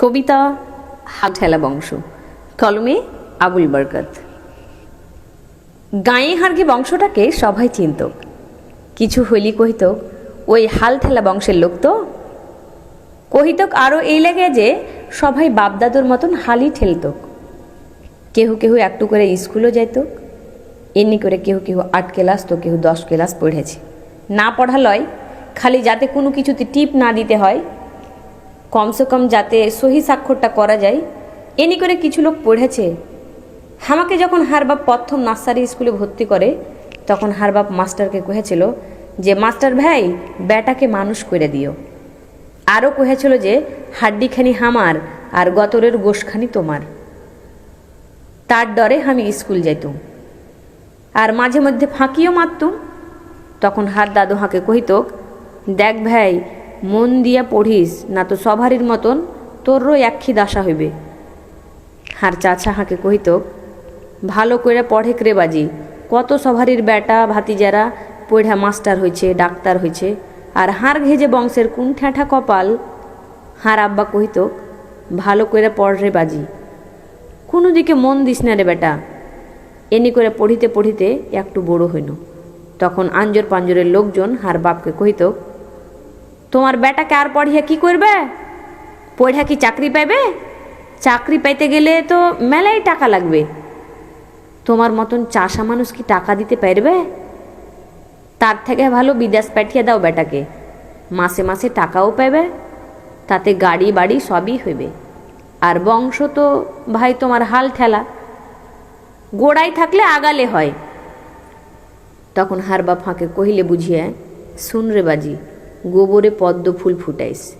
কবিতা হাঠেলা বংশ। কলমে আবুল বরকত। গায়ে হারগে বংশটাকে সবাই চিনত কিছু হইলি কহিত ওই হাল ঠেলা বংশের লোক তো। কহিতক আরও এই লাগে যে, সবাই বাপদাদুর মতন হালই ঠেলতক। কেহু কেহু একটু করে স্কুলও যাইত এমনি করে কেহু কেহু আট ক্লাস তো কেহু দশ ক্লাস পড়েছে। না পড়ালয়, খালি যাতে কোনো কিছুতে টিপ না দিতে হয় কমসে কম যাতে সহি স্বাক্ষরটা করা যায়। এনি করে কিছু লোক পড়েছে। আমাকে যখন হারবাব প্রথম নার্সারি স্কুলে ভর্তি করে, তখন হারবাব মাস্টারকে কহেছিল যে, মাস্টার ভাই বেটাকে মানুষ করে দিও। আরও কহেছিল যে, হাড্ডিখানি হামার আর গতরের গোশখানি তোমার। তার ডরে আমি স্কুল যাইতুম। আর মাঝে মধ্যে ফাঁকিও মারতুম। তখন হার দাদু হাঁকে কহিত, দেখ ভাই মন দিয়া পড়িস, না তো সভারির মতন তোরও একক্ষি দাসা হইবে। হার চাচা হাঁকে কহিত, ভালো করে পড়ে ক্রে বাজি? কত সভারির বেটা ভাতিজারা পড়া মাস্টার হয়েছে ডাক্তার হয়েছে আর হার ঘেজে বংশের কোন কপাল? হার আব্বা কহিত, ভালো করে পড় রে বাজি। কোনো দিকে মন দিস না রে বেটা এনি করে পড়িতে পড়িতে একটু বড় হইল। তখন আঞ্জর পাঞ্জরের লোকজন হার বাপকে কহিত তোমার বেটাকে আর পড়িয়া কি করবে? পড়িয়া কি চাকরি পাইবে? চাকরি পাইতে গেলে তো মেলাই টাকা লাগবে। তোমার মতন চাষা মানুষ কি টাকা দিতে পারবে? তার থেকে ভালো বিদেশ পাঠিয়ে দাও বেটাকে। মাসে মাসে টাকাও পাবে তাতে গাড়ি বাড়ি সবই হইবে। আর বংশ তো ভাই তোমার হাল ঠেলা। গোড়ায় থাকলে আগালে হয়। তখন হারবা ফাঁকে কহিলে বুঝিয়ে, শুন রে বাজি গোবরে পদ্ম ফুল ফুটাইস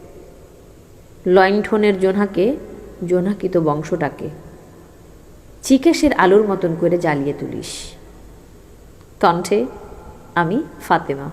লয়ঠনের জোনাকে, জোনাকিত বংশটাকে চিকেশের আলোর মতন করে জ্বালিয়ে তুলিস। কণ্ঠে আমি ফাতেমা।